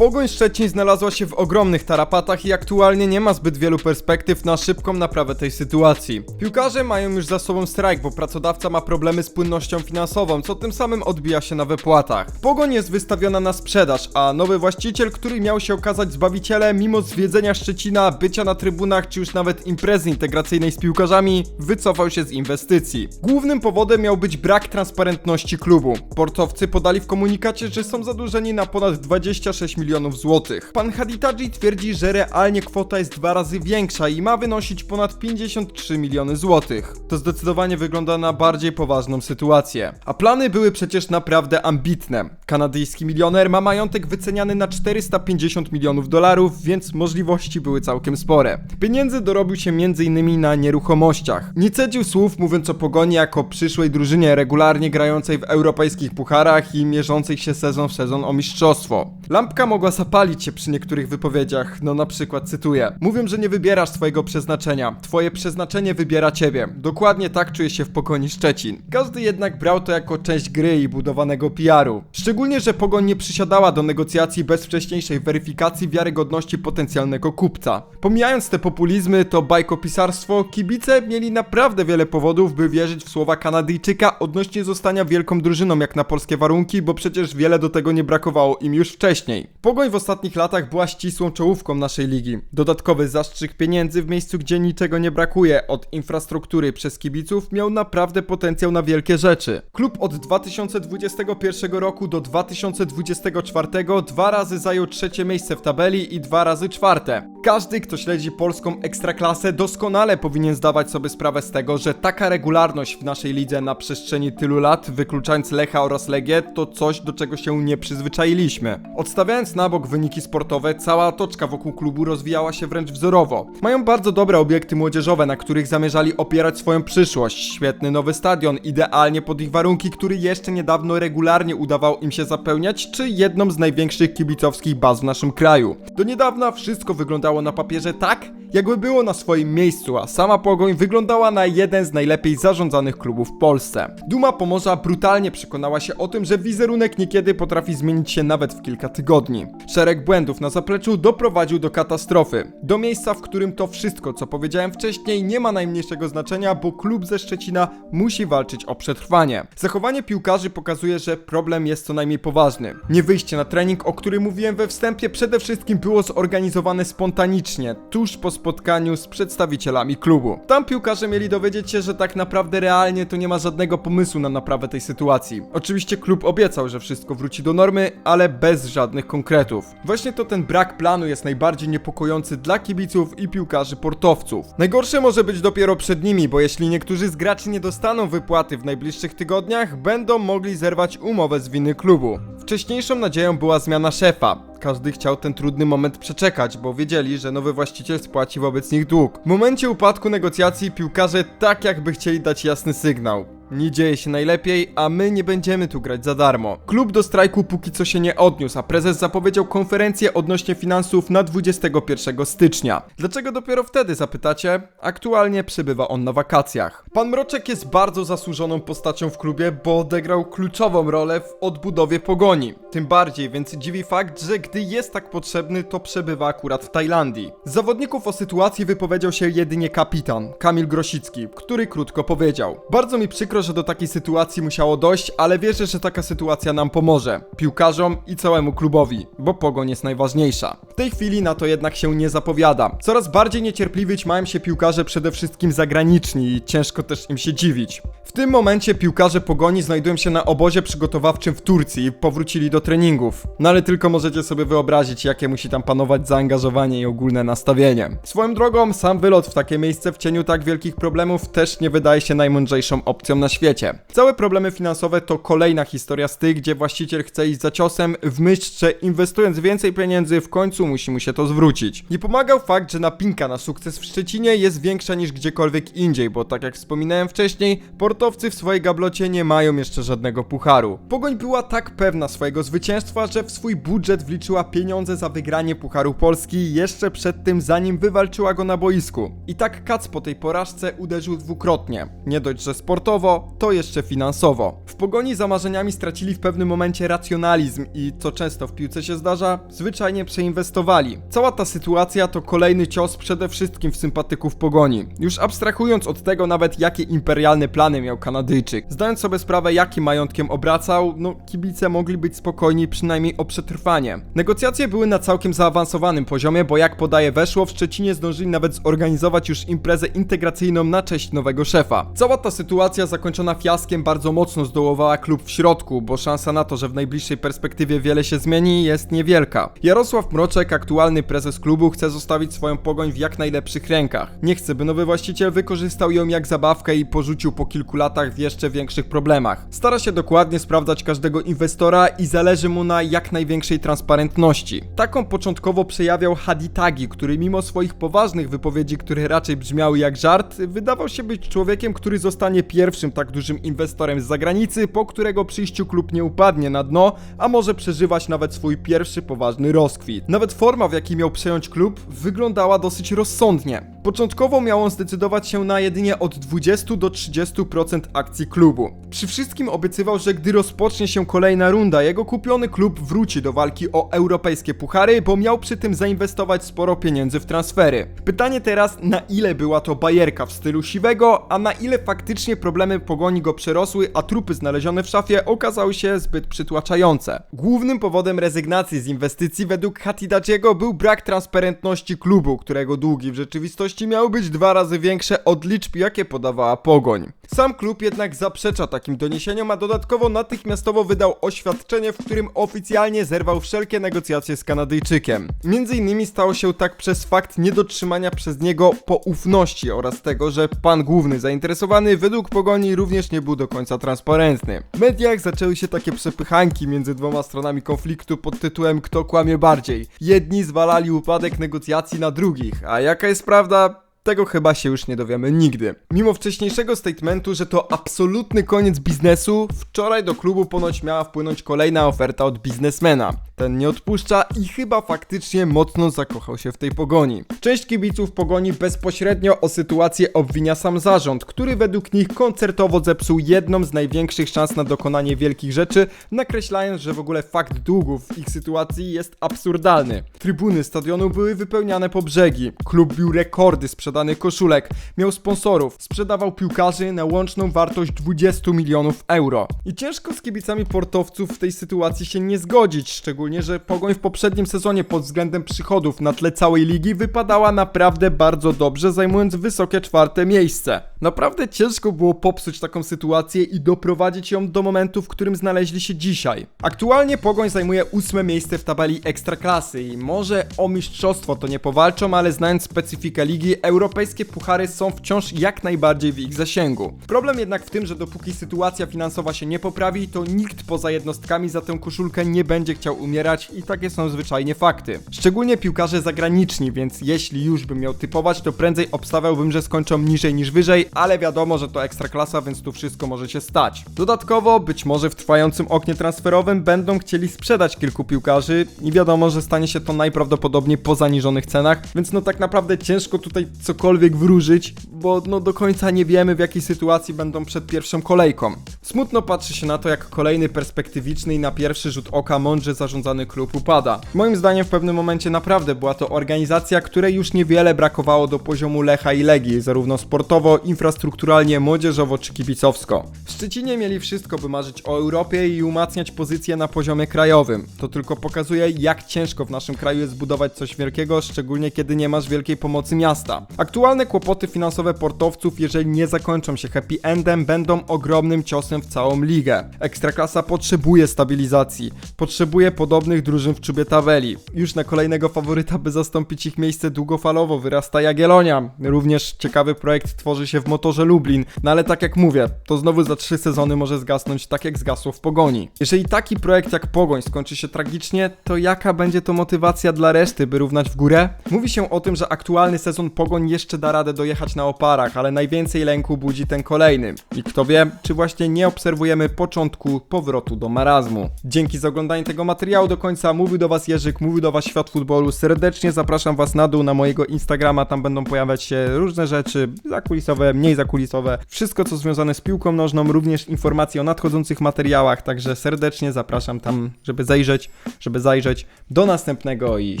Pogoń Szczecin znalazła się w ogromnych tarapatach i aktualnie nie ma zbyt wielu perspektyw na szybką naprawę tej sytuacji. Piłkarze mają już za sobą strajk, bo pracodawca ma problemy z płynnością finansową, co tym samym odbija się na wypłatach. Pogoń jest wystawiona na sprzedaż, a nowy właściciel, który miał się okazać zbawicielem, mimo zwiedzenia Szczecina, bycia na trybunach czy już nawet imprezy integracyjnej z piłkarzami, wycofał się z inwestycji. Głównym powodem miał być brak transparentności klubu. Portowcy podali w komunikacie, że są zadłużeni na ponad 26 milionów złotych. Pan Haditaji twierdzi, że realnie kwota jest dwa razy większa i ma wynosić ponad 53 miliony złotych. To zdecydowanie wygląda na bardziej poważną sytuację. A plany były przecież naprawdę ambitne. Kanadyjski milioner ma majątek wyceniany na 450 milionów dolarów, więc możliwości były całkiem spore. Pieniędzy dorobił się m.in. na nieruchomościach. Nie cedził słów mówiąc o pogoni jako przyszłej drużynie regularnie grającej w europejskich pucharach i mierzącej się sezon w sezon o mistrzostwo. Lampka mogła zapalić się przy niektórych wypowiedziach, no na przykład cytuję. Mówią, że nie wybierasz swojego przeznaczenia. Twoje przeznaczenie wybiera ciebie. Dokładnie tak czuje się w Pogoni Szczecin. Każdy jednak brał to jako część gry i budowanego PR-u. Szczególnie, że Pogoń nie przysiadała do negocjacji bez wcześniejszej weryfikacji wiarygodności potencjalnego kupca. Pomijając te populizmy, to bajkopisarstwo, kibice mieli naprawdę wiele powodów, by wierzyć w słowa Kanadyjczyka odnośnie zostania wielką drużyną jak na polskie warunki, bo przecież wiele do tego nie brakowało im już wcześniej. Pogoń w ostatnich latach była ścisłą czołówką naszej ligi. Dodatkowy zastrzyk pieniędzy w miejscu, gdzie niczego nie brakuje, od infrastruktury przez kibiców, miał naprawdę potencjał na wielkie rzeczy. Klub od 2021 roku do 2024 dwa razy zajął trzecie miejsce w tabeli i dwa razy czwarte. Każdy, kto śledzi polską ekstraklasę, doskonale powinien zdawać sobie sprawę z tego, że taka regularność w naszej lidze na przestrzeni tylu lat, wykluczając Lecha oraz Legię, to coś, do czego się nie przyzwyczailiśmy. Odstawiając na bok wyniki sportowe, cała otoczka wokół klubu rozwijała się wręcz wzorowo. Mają bardzo dobre obiekty młodzieżowe, na których zamierzali opierać swoją przyszłość. Świetny nowy stadion, idealnie pod ich warunki, który jeszcze niedawno regularnie udawał im się zapełniać, czy jedną z największych kibicowskich baz w naszym kraju. Do niedawna wszystko wyglądało na papierze tak, jakby było na swoim miejscu, a sama Pogoń wyglądała na jeden z najlepiej zarządzanych klubów w Polsce. Duma Pomorza brutalnie przekonała się o tym, że wizerunek niekiedy potrafi zmienić się nawet w kilka tygodni. Szereg błędów na zapleczu doprowadził do katastrofy. Do miejsca, w którym to wszystko, co powiedziałem wcześniej, nie ma najmniejszego znaczenia, bo klub ze Szczecina musi walczyć o przetrwanie. Zachowanie piłkarzy pokazuje, że problem jest co najmniej poważny. Nie wyjście na trening, o którym mówiłem we wstępie, przede wszystkim było zorganizowane spontanicznie, tuż po spotkaniu z przedstawicielami klubu. Tam piłkarze mieli dowiedzieć się, że tak naprawdę realnie to nie ma żadnego pomysłu na naprawę tej sytuacji. Oczywiście klub obiecał, że wszystko wróci do normy, ale bez żadnych konkretów. Właśnie to ten brak planu jest najbardziej niepokojący dla kibiców i piłkarzy portowców. Najgorsze może być dopiero przed nimi, bo jeśli niektórzy z graczy nie dostaną wypłaty w najbliższych tygodniach, będą mogli zerwać umowę z winy klubu. Wcześniejszą nadzieją była zmiana szefa. Każdy chciał ten trudny moment przeczekać, bo wiedzieli, że nowy właściciel spłaci wobec nich dług. W momencie upadku negocjacji piłkarze tak jakby chcieli dać jasny sygnał. Nie dzieje się najlepiej, a my nie będziemy tu grać za darmo. Klub do strajku póki co się nie odniósł, a prezes zapowiedział konferencję odnośnie finansów na 21 stycznia. Dlaczego dopiero wtedy zapytacie? Aktualnie przebywa on na wakacjach. Pan Mroczek jest bardzo zasłużoną postacią w klubie, bo odegrał kluczową rolę w odbudowie pogoni. Tym bardziej więc dziwi fakt, że gdy jest tak potrzebny, to przebywa akurat w Tajlandii. Z zawodników o sytuacji wypowiedział się jedynie kapitan, Kamil Grosicki, który krótko powiedział: Bardzo mi przykro, że do takiej sytuacji musiało dojść, ale wierzę, że taka sytuacja nam pomoże. Piłkarzom i całemu klubowi, bo pogoń jest najważniejsza. W tej chwili na to jednak się nie zapowiada. Coraz bardziej niecierpliwić mają się piłkarze przede wszystkim zagraniczni i ciężko też im się dziwić. W tym momencie piłkarze pogoni znajdują się na obozie przygotowawczym w Turcji i powrócili do treningów. No ale tylko możecie sobie wyobrazić, jakie musi tam panować zaangażowanie i ogólne nastawienie. Swoją drogą, sam wylot w takie miejsce w cieniu tak wielkich problemów też nie wydaje się najmądrzejszą opcją na świecie. Całe problemy finansowe to kolejna historia z tych, gdzie właściciel chce iść za ciosem w myśl, że inwestując więcej pieniędzy w końcu musi mu się to zwrócić. Nie pomagał fakt, że napinka na sukces w Szczecinie jest większa niż gdziekolwiek indziej, bo tak jak wspominałem wcześniej, portowcy w swojej gablocie nie mają jeszcze żadnego pucharu. Pogoń była tak pewna swojego zwycięstwa, że w swój budżet wliczyła pieniądze za wygranie Pucharu Polski jeszcze przed tym, zanim wywalczyła go na boisku. I tak Kac po tej porażce uderzył dwukrotnie. Nie dość, że sportowo, to jeszcze finansowo. W pogoni za marzeniami stracili w pewnym momencie racjonalizm i, co często w piłce się zdarza, zwyczajnie przeinwestowali. Cała ta sytuacja to kolejny cios przede wszystkim w sympatyków pogoni. Już abstrahując od tego nawet jakie imperialne plany miał Kanadyjczyk. Zdając sobie sprawę jakim majątkiem obracał, no kibice mogli być spokojni przynajmniej o przetrwanie. Negocjacje były na całkiem zaawansowanym poziomie, bo jak podaje weszło, w Szczecinie zdążyli nawet zorganizować już imprezę integracyjną na cześć nowego szefa. Cała ta sytuacja zakończona fiaskiem bardzo mocno zdołowała klub w środku, bo szansa na to, że w najbliższej perspektywie wiele się zmieni jest niewielka. Jarosław Mroczek, aktualny prezes klubu, chce zostawić swoją pogoń w jak najlepszych rękach. Nie chce, by nowy właściciel wykorzystał ją jak zabawkę i porzucił po kilku latach w jeszcze większych problemach. Stara się dokładnie sprawdzać każdego inwestora i zależy mu na jak największej transparentności. Taką początkowo przejawiał Haditagi, który mimo swoich poważnych wypowiedzi, które raczej brzmiały jak żart, wydawał się być człowiekiem, który zostanie pierwszym tak dużym inwestorem z zagranicy, po którego przyjściu klub nie upadnie na dno, a może przeżywać nawet swój pierwszy poważny rozkwit. Nawet forma, w jakiej miał przejąć klub, wyglądała dosyć rozsądnie. Początkowo miał on zdecydować się na jedynie od 20 do 30% akcji klubu. Przy wszystkim obiecywał, że gdy rozpocznie się kolejna runda, jego kupiony klub wróci do walki o europejskie puchary, bo miał przy tym zainwestować sporo pieniędzy w transfery. Pytanie teraz, na ile była to bajerka w stylu siwego, a na ile faktycznie problemy pogoni go przerosły, a trupy znalezione w szafie okazały się zbyt przytłaczające. Głównym powodem rezygnacji z inwestycji według Hatidadziego był brak transparentności klubu, którego długi w rzeczywistości miały być dwa razy większe od liczb, jakie podawała pogoń. Sam klub jednak zaprzecza takim doniesieniom, a dodatkowo natychmiastowo wydał oświadczenie, w którym oficjalnie zerwał wszelkie negocjacje z Kanadyjczykiem. Między innymi stało się tak przez fakt niedotrzymania przez niego poufności oraz tego, że pan główny zainteresowany według pogoni również nie był do końca transparentny. W mediach zaczęły się takie przepychanki między dwoma stronami konfliktu pod tytułem kto kłamie bardziej. Jedni zwalali upadek negocjacji na drugich, a jaka jest prawda? Tego chyba się już nie dowiemy nigdy. Mimo wcześniejszego statementu, że to absolutny koniec biznesu, wczoraj do klubu ponoć miała wpłynąć kolejna oferta od biznesmena. Ten nie odpuszcza i chyba faktycznie mocno zakochał się w tej pogoni. Część kibiców pogoni bezpośrednio o sytuację obwinia sam zarząd, który według nich koncertowo zepsuł jedną z największych szans na dokonanie wielkich rzeczy, nakreślając, że w ogóle fakt długów w ich sytuacji jest absurdalny. Trybuny stadionu były wypełniane po brzegi, klub bił rekordy sprzedanych koszulek, miał sponsorów, sprzedawał piłkarzy na łączną wartość 20 milionów euro. I ciężko z kibicami portowców w tej sytuacji się nie zgodzić, szczególnie, że Pogoń w poprzednim sezonie pod względem przychodów na tle całej ligi wypadała naprawdę bardzo dobrze, zajmując wysokie czwarte miejsce. Naprawdę ciężko było popsuć taką sytuację i doprowadzić ją do momentu, w którym znaleźli się dzisiaj. Aktualnie Pogoń zajmuje ósme miejsce w tabeli Ekstraklasy i może o mistrzostwo to nie powalczą, ale znając specyfikę ligi, europejskie puchary są wciąż jak najbardziej w ich zasięgu. Problem jednak w tym, że dopóki sytuacja finansowa się nie poprawi, to nikt poza jednostkami za tę koszulkę nie będzie chciał umierać i takie są zwyczajnie fakty. Szczególnie piłkarze zagraniczni, więc jeśli już bym miał typować, to prędzej obstawiałbym, że skończą niżej niż wyżej, ale wiadomo, że to ekstraklasa, więc tu wszystko może się stać. Dodatkowo, być może w trwającym oknie transferowym będą chcieli sprzedać kilku piłkarzy i wiadomo, że stanie się to najprawdopodobniej po zaniżonych cenach, więc no tak naprawdę ciężko tutaj cokolwiek wróżyć, bo no do końca nie wiemy w jakiej sytuacji będą przed pierwszą kolejką. Smutno patrzy się na to, jak kolejny perspektywiczny i na pierwszy rzut oka mądrze zarządzany klub upada. Moim zdaniem w pewnym momencie naprawdę była to organizacja, której już niewiele brakowało do poziomu Lecha i Legii, zarówno sportowo, infrastrukturalnie, młodzieżowo czy kibicowsko. W Szczecinie mieli wszystko, by marzyć o Europie i umacniać pozycję na poziomie krajowym. To tylko pokazuje, jak ciężko w naszym kraju jest zbudować coś wielkiego, szczególnie kiedy nie masz wielkiej pomocy miasta. Aktualne kłopoty finansowe portowców, jeżeli nie zakończą się happy endem, będą ogromnym ciosem w całą ligę. Ekstraklasa potrzebuje stabilizacji, potrzebuje podobnych drużyn w czubie tabeli. Już na kolejnego faworyta, by zastąpić ich miejsce długofalowo, wyrasta Jagiellonia. Również ciekawy projekt tworzy się w motorze Lublin, no ale tak jak mówię, to znowu za trzy sezony może zgasnąć tak jak zgasło w Pogoni. Jeżeli taki projekt jak Pogoń skończy się tragicznie, to jaka będzie to motywacja dla reszty, by równać w górę? Mówi się o tym, że aktualny sezon Pogoń jeszcze da radę dojechać na oparach, ale najwięcej lęku budzi ten kolejny. I kto wie, czy właśnie nie obserwujemy początku powrotu do marazmu. Dzięki za oglądanie tego materiału do końca. Mówił do Was Jerzyk, mówił do Was Świat Futbolu. Serdecznie zapraszam Was na dół na mojego Instagrama, tam będą pojawiać się różne rzeczy zakulisowe, mniej zakulisowe. Wszystko, co związane z piłką nożną, również informacje o nadchodzących materiałach, także serdecznie zapraszam tam, żeby zajrzeć, żeby zajrzeć. Do następnego i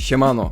siemano.